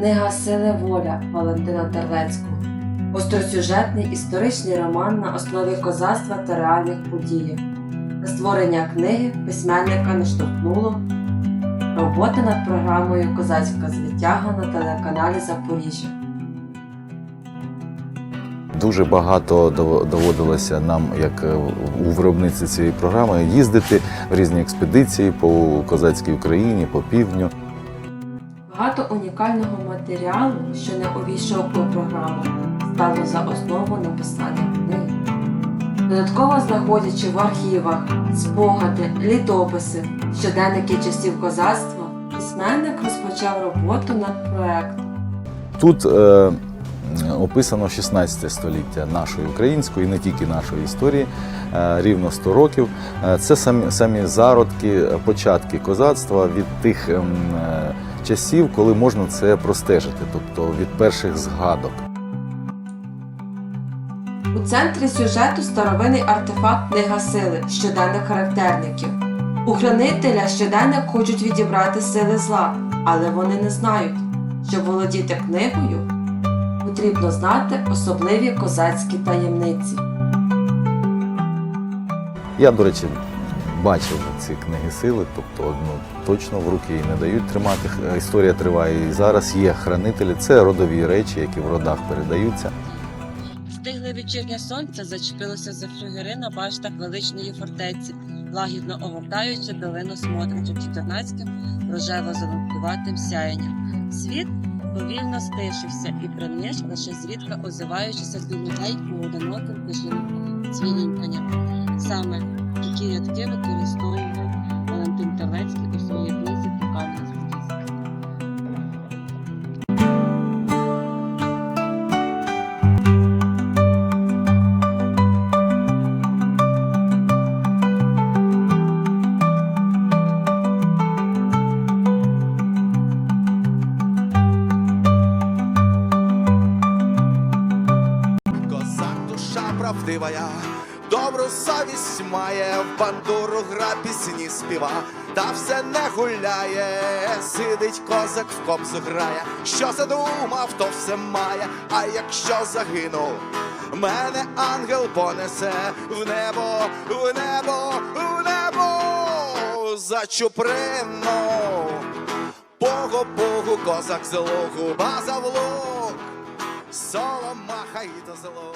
Книга Сили воля Валентина Терлецького. Остросюжетний історичний роман на основі козацтва та реальних подіях. На створення книги письменника наштовхнуло робота над програмою Козацька звитяга на телеканалі Запоріжжя. Дуже багато доводилося нам, як е, у виробництві цієї програми, їздити в різні експедиції по козацькій Україні, по півдню. Багато унікального матеріалу, що не увійшов у програму, стало за основу написання книги. Додатково знаходячи в архівах спогади, літописи, щоденники часів козацтва, письменник розпочав роботу над проектом. Тут е, описано 16 століття нашої української, не тільки нашої історії, е, рівно 100 років. Е, Це самі, самі зародки, е, початки козацтва від тих ем, часів, коли можна це простежити, тобто від перших згадок. У центрі сюжету старовинний артефакт Книга сили, щоденник характерників. У хранителя щоденник хочуть відібрати сили зла, але вони не знають, щоб володіти книгою, потрібно знати особливі козацькі таємниці. Я, до речі, бачив ці книги сили, тобто ну, точно в руки її не дають тримати. Історія триває і зараз. Є хранителі, це родові речі, які в родах передаються. Стигле вечірнє сонце зачепилося за флюгери на баштах величної фортеці, лагідно огортаючи долину смотрича чотирнацьким рожево-золотуватим сяєнням. Світ повільно стишився і приміж лише зрідка озиваючися звільнигай поодиноким тишиним цвіліньканням. Саме такі рядки використовував Валентин Тавецький у своїй книзі правдивая, добру совість має, в бандуру гра пісні співа, та все не гуляє, сидить козак в кобзу грає, що задумав, то все має, а якщо загинув, мене ангел понесе. В небо, в небо, в небо за чуприну. Богу, Богу, козак зло, губа за влог, Соломаха і до зло.